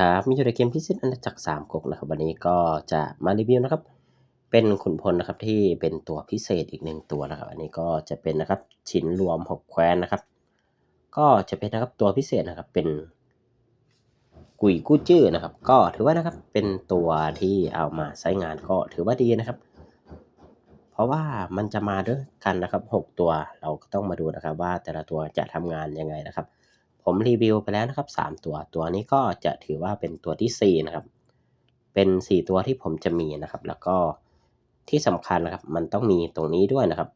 ครับมีอยู่ในเกมพิเศษอาณาจักรสามก๊กนะครับ วันนี้ก็จะมารีวิวนะครับ เป็นขุนพลนะครับที่เป็นตัวพิเศษอีกหนึ่งตัวนะครับ อันนี้ก็จะเป็นนะครับฉินรวมหกแคว้นนะครับ ก็จะเป็นนะครับตัวพิเศษนะครับเป็น กุยกู้จื้อนะครับ ก็ถือว่านะครับเป็นตัวที่เอามาใช้งานก็ถือว่าดีนะครับ เพราะว่ามันจะมาด้วยกันนะครับหกตัวเราก็ต้องมาดูนะครับ ว่าแต่ละตัวจะทำงานยังไงนะครับ ผมรีวิวไปแล้วนะครับสามตัว ตัวนี้ก็จะถือว่าเป็นตัวที่สี่นะครับ เป็นสี่ตัวที่ผมจะมีนะครับ แล้วก็ที่สำคัญนะครับ มันต้องมีตรงนี้ด้วยนะครับ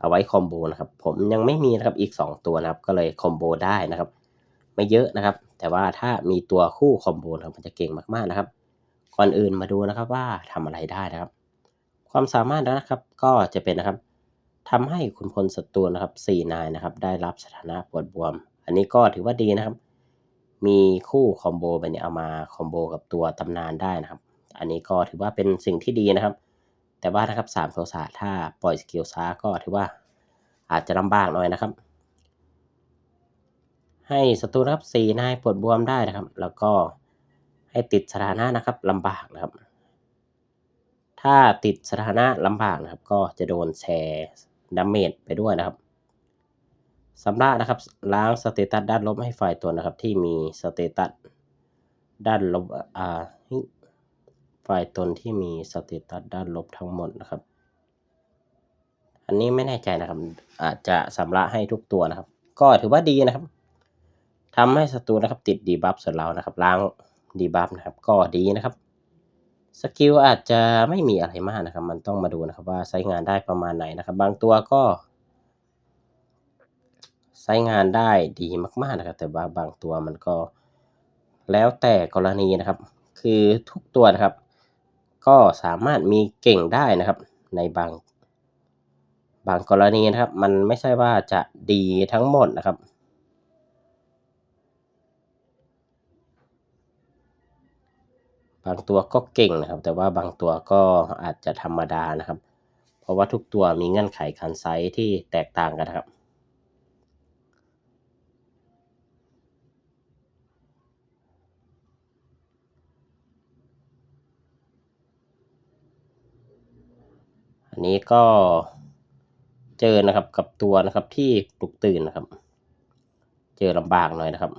เอาไว้คอมโบนะครับ ผมยังไม่มีนะครับอีกสองตัวนะครับ ก็เลยคอมโบได้นะครับ ไม่เยอะนะครับ แต่ว่าถ้ามีตัวคู่คอมโบนะครับมันจะเก่งมากๆนะครับ ก่อนอื่นมาดูนะครับว่าทำอะไรได้นะครับ ความสามารถนะครับก็จะเป็นนะครับ ทำให้คุณพลศัตรูนะครับสี่นายนะครับ ได้รับสถานะปวดบวม อันนี้ก็ถือว่าดีนะครับ มีคู่คอมโบไปเนี่ยเอามาคอมโบกับตัวตำนานได้นะครับ อันนี้ก็ถือว่าเป็นสิ่งที่ดีนะครับ แต่ว่านะครับสามโทสะถ้าปล่อยสกิลช้าก็ถือว่าอาจจะลำบากหน่อยนะครับ ให้ศัตรูนะครับสี่นายปวดบวมได้นะครับ แล้วก็ให้ติดสถานะนะครับลำบากนะครับ ถ้าติดสถานะลำบากนะครับ ก็จะโดนแชร์ ดาเมจไปด้วยนะครับสำหรับนะครับล้างสเตตัสด้านลบให้ฝ่ายตัวนะครับ ที่มีสเตตัสด้านลบอ่าฝ่ายตนที่มีสเตตัสด้านลบทั้งหมดนะครับ อันนี้ไม่แน่ใจนะครับ อาจจะสำระให้ทุกตัวนะครับ ก็ถือว่าดีนะครับทำให้ศัตรูนะครับติดดีบัฟส่วนเรานะครับ ล้างดีบัฟนะครับ ก็ดีนะครับ สกิลอาจจะไม่มีอะไรมากนะครับ มันต้องมาดูนะครับว่าใช้งานได้ประมาณไหนนะครับ บางตัวก็ใช้งานได้ดีมาก ๆนะครับ แต่ว่าบางตัวมันก็แล้วแต่กรณีนะครับ คือทุกตัวนะครับ ก็สามารถมีเก่งได้นะครับ ในบางบางกรณีนะครับ มันไม่ใช่ว่าจะดีทั้งหมดนะครับ บางตัวก็เก่งนะครับ แต่ว่าบางตัวก็อาจจะธรรมดานะครับ เพราะว่าทุกตัวมีเงื่อนไขคันไซส์ที่แตกต่างกันนะครับอันนี้ก็เจอนะครับกับตัวนะครับที่ปลุกตื่นนะครับ เจอลำบากหน่อยนะครับ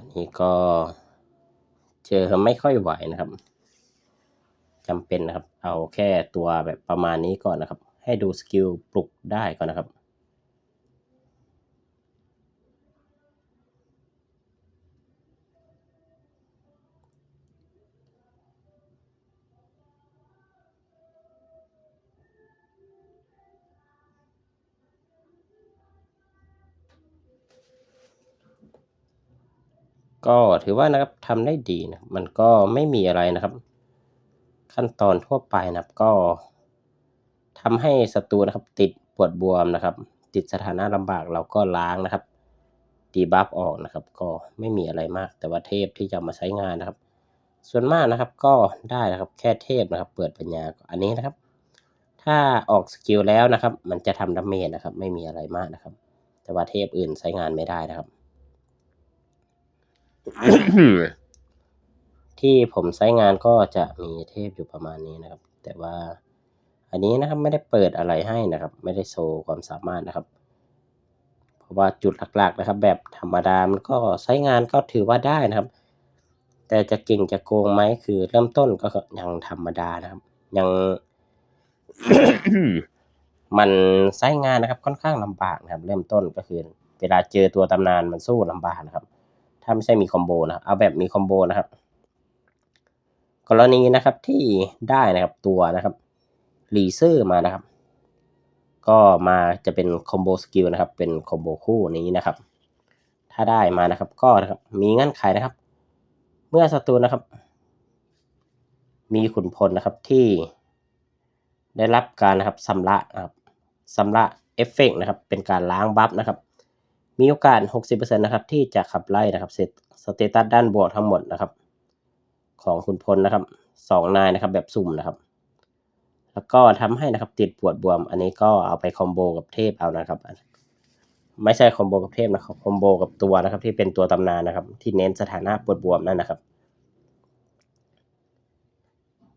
อันนี้ก็เจอไม่ค่อยไหวนะครับจำเป็นนะครับ เอาแค่ตัวแบบประมาณนี้ก่อนนะครับ ให้ดูสกิลปลุกได้ก่อนนะครับ ก็ถือว่านะครับทำได้ดีนะมันก็ไม่มีอะไรนะครับ ขั้นตอนทั่วไปนะครับก็ทำให้ศัตรูนะครับ ติดปวดบวมนะครับ ติดสถานะลำบากเราก็ล้างนะครับดีบัฟออกนะครับ ก็ไม่มีอะไรมาก แต่ว่าเทพที่จะมาใช้งานนะครับ ส่วนมากนะครับก็ได้นะครับแค่เทพนะครับ เปิดปัญญาอันนี้นะครับ ถ้าออกสกิลแล้วนะครับ มันจะทำดาเมจนะครับ ไม่มีอะไรมากนะครับ แต่ว่าเทพอื่นใช้งานไม่ได้นะครับ ที่ผมใช้งานก็จะมีเทพอยู่ประมาณนี้นะครับ แต่ว่าอันนี้นะครับไม่ได้เปิดอะไรให้นะครับ ไม่ได้โชว์ความสามารถนะครับ เพราะว่าจุดหลักๆนะครับ แบบธรรมดามันก็ใช้งานก็ถือว่าได้นะครับ แต่จะเก่งจะโกงไหมคือเริ่มต้นก็ยังธรรมดานะครับ ยัง มันใช้งานนะครับค่อนข้างลำบากนะครับ เริ่มต้นก็คือ เวลาเจอตัวตำนานมันสู้ลำบากนะครับ ถ้าไม่ใช่มีคอมโบนะเอาแบบมีคอมโบนะครับ กรณีนะครับที่ได้นะครับตัวนะครับรีเซอร์มานะครับ ก็มาจะเป็นคอมโบสกิลนะครับ เป็นคอมโบคู่นี้นะครับ ถ้าได้มานะครับก็นะครับมีเงื่อนไขนะครับ เมื่อศัตรูนะครับ มีขุนพลนะครับที่ได้รับการนะครับสำระนะครับสำระเอฟเฟกนะครับ เป็นการล้างบัฟนะครับ มีโอกาส 60%นะครับที่จะขับไล่นะครับเสร็จสเตตัสด้านบวกทั้งหมดนะครับ ของขุนพลนะครับสองนายนะครับแบบสุ่มนะครับ แล้วก็ทำให้นะครับติดปวดบวม อันนี้ก็เอาไปคอมโบกับเทพเอานะครับ ไม่ใช่คอมโบกับเทพนะครับคอมโบกับตัวนะครับที่เป็นตัวตำนานนะครับ ที่เน้นสถานะปวดบวมนั่นนะครับ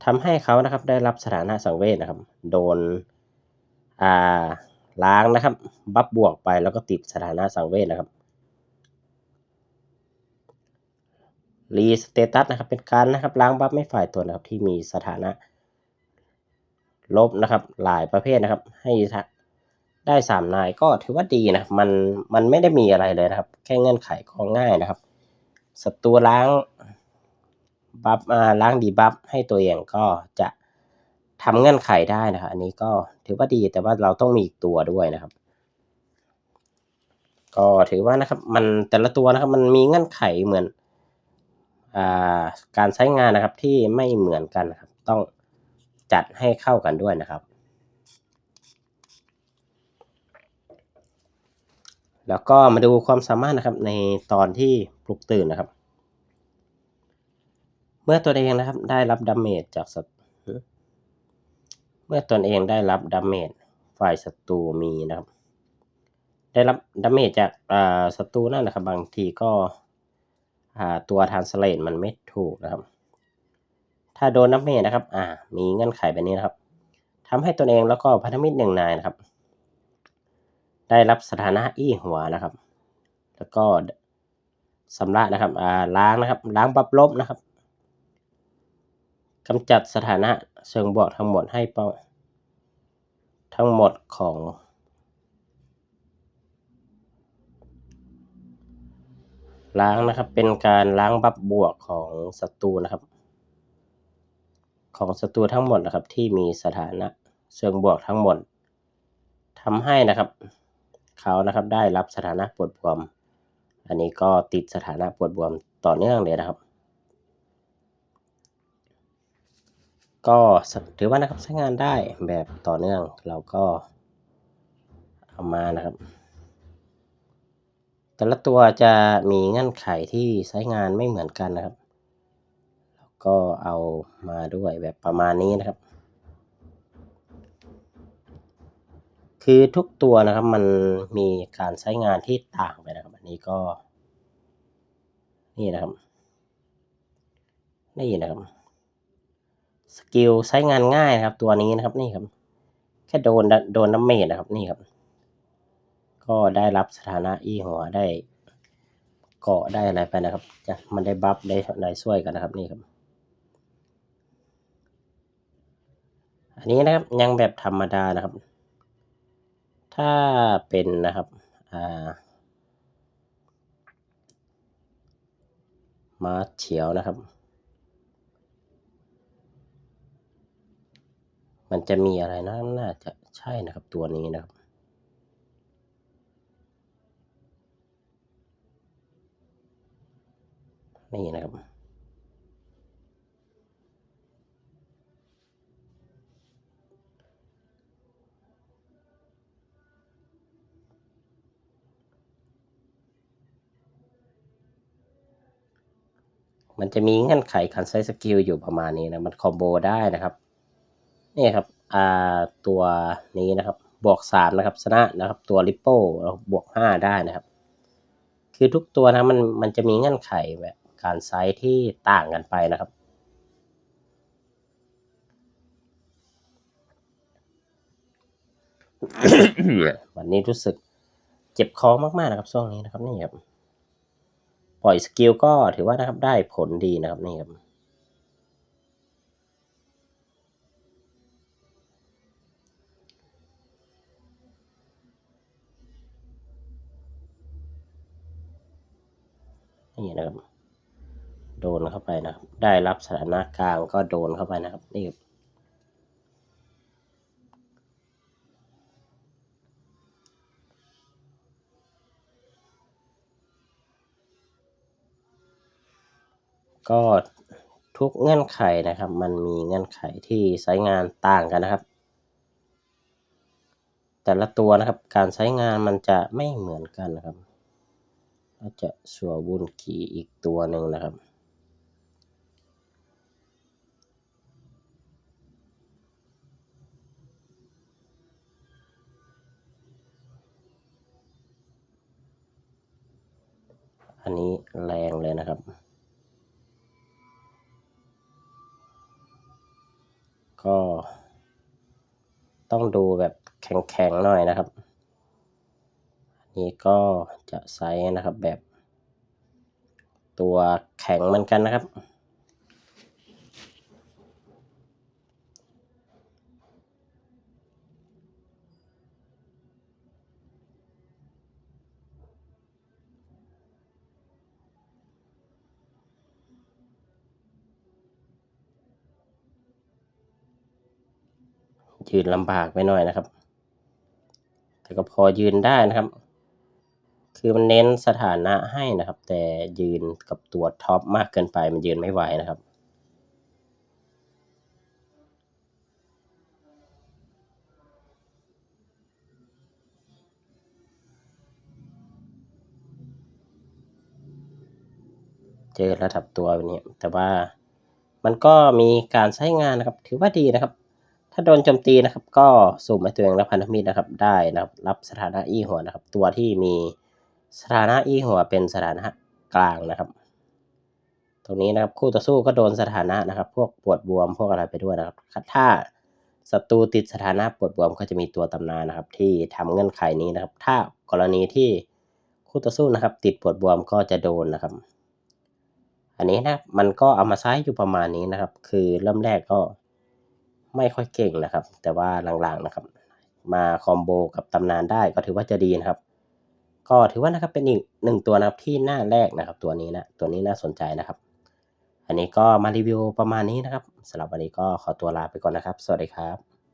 ทำให้เขานะครับได้รับสถานะสังเวชนะครับ โดนอ่า ล้างนะครับ บัฟบวกไปแล้วก็ติดสถานะสังเวชนะครับรีสเตตัสนะครับเป็นการนะครับล้างบัฟไม่ฝ่ายตัวนะครับที่มีสถานะ ลบนะครับหลายประเภทนะครับ ให้ได้สามนายก็ถือว่าดีนะมันมันไม่ได้มีอะไรเลยนะครับ แค่เงื่อนไขก็ง่ายนะครับศัตรูล้างบัฟอ่าล้างดีบัฟให้ตัวเองก็จะ ทำเงื่อนไขได้นะครับอันนี้ก็ถือว่าดีแต่ว่าเราต้องมีอีกตัวด้วยนะครับ ก็ถือว่านะครับมันแต่ละตัวนะครับมันมีเงื่อนไขเหมือนอาการใช้งานนะครับที่ไม่เหมือนกันนะครับ ต้องจัดให้เข้ากันด้วยนะครับ แล้วก็มาดูความสามารถนะครับในตอนที่ปลุกตื่นนะครับ เมื่อตัวเองนะครับได้รับดาเมจจากศัตรู เมื่อตนเองได้รับดาเมจฝ่ายศัตรูมีนะครับ ได้รับดาเมจจากศัตรูนั่นนะครับ บางทีก็ตัวทานสเลตมันไม่ถูกนะครับ ถ้าโดนดาเมจนะครับอ่ามีเงื่อนไขแบบนี้นะครับทำให้ตนเองแล้วก็พันธมิตรหนึ่งนายนะครับ ได้รับสถานะอี้หัวนะครับ แล้วก็สำระนะครับล้างนะครับ ล้างบับลบนะครับกำจัดสถานะ เชิงบวกทั้งหมดให้เป้าทั้งหมดของล้างนะครับเป็นการล้างบับบวกของศัตรูนะครับ ของศัตรูทั้งหมดนะครับที่มีสถานะเชิงบวกทั้งหมดทำให้นะครับ เขานะครับได้รับสถานะปวดบวม อันนี้ก็ติดสถานะปวดบวมต่อเนื่องเลยนะครับ ก็ถือว่านะครับใช้งานได้แบบต่อเนื่องเราก็เอามานะครับ แต่ละตัวจะมีเงื่อนไขที่ใช้งานไม่เหมือนกันนะครับ แล้วก็เอามาด้วยแบบประมาณนี้นะครับ คือทุกตัวนะครับมันมีการใช้งานที่ต่างไปนะครับ อันนี้ก็ นี่นะครับ นี่นะครับ สกิลใช้งานง่ายนะครับ ตัวนี้นะครับนี่ครับ แค่โดนโดนน้ำเมจนะครับนี่ครับ ก็ได้รับสถานะอีหัวได้เกาะได้อะไรไปนะครับจะมันได้บัฟได้ได้ช่วยกันนะครับนี่ครับ อันนี้นะครับยังแบบธรรมดานะครับ ถ้าเป็นนะครับอ่ามาเฉียวนะครับ มันจะมีอะไรนะน่าจะใช่นะครับตัวนี้นะครับ นี่นะครับ มันจะมีเงื่อนไขการใช้สกิลอยู่ประมาณนี้นะ มันคอมโบได้นะครับ นี่ครับอ่าตัวนี้นะครับบวกสามนะครับชนะนะครับตัวริปโป้บวกห้าได้นะครับ คือทุกตัวนะมันมันจะมีเงื่อนไขแบบการไซส์ที่ต่างกันไปนะครับ วันนี้รู้สึกเจ็บคอมากๆนะครับช่วงนี้นะครับนี่ครับปล่อยสกิลก็ถือว่านะครับได้ผลดีนะครับนี่ครับ นี่นะครับ โดนเข้าไปนะครับ ได้รับสถานะกลางก็โดนเข้าไปนะครับ นี่ก็ทุกเงื่อนไขนะครับ มันมีเงื่อนไขที่ใช้งานต่างกันนะครับ แต่ละตัวนะครับ การใช้งานมันจะไม่เหมือนกันนะครับ อาจจะสัวบุนกีอีกตัวหนึ่งนะครับ อันนี้แรงเลยนะครับ ก็ต้องดูแบบแข็งๆหน่อยนะครับ นี้ก็จะไซส์นะครับแบบ ตัวแข็งเหมือนกันนะครับ ยืนลำบากไปหน่อยนะครับแต่ก็พอยืนได้นะครับ คือมันเน้นสถานะให้นะครับ แต่ยืนกับตัวท็อปมากเกินไปมันยืนไม่ไหวนะครับเจอระดับตัวแบบนี้ แต่ว่ามันก็มีการใช้งานนะครับ ถือว่าดีนะครับ ถ้าโดนโจมตีนะครับ ก็สุ่มให้ตัวเองรับพันธมิตรนะครับ ได้นะครับ รับสถานะอี้หัวนะครับ ตัวที่มี สถานะอีหัวเป็นสถานะกลางนะครับ ตรงนี้นะครับคู่ต่อสู้ก็โดนสถานะนะครับ พวกปวดบวมพวกอะไรไปด้วยนะครับ ถ้าศัตรูติดสถานะปวดบวมก็จะมีตัวตำนานนะครับ ที่ทำเงื่อนไขนี้นะครับ ถ้ากรณีที่คู่ต่อสู้นะครับ ติดปวดบวมก็จะโดนนะครับ อันนี้นะมันก็เอามาใช้อยู่ประมาณนี้นะครับ คือเริ่มแรกก็ไม่ค่อยเก่งนะครับ แต่ว่าหลังๆนะครับ มาคอมโบกับตำนานได้ก็ถือว่าจะดีนะครับ ก็ถือว่านะครับเป็นอีกหนึ่งตัวนะครับที่น่าแรกนะครับ ตัวนี้นะตัวนี้น่าสนใจนะครับ อันนี้ก็มารีวิวประมาณนี้นะครับสำหรับวันนี้ก็ขอตัวลาไปก่อนนะครับ สวัสดีครับ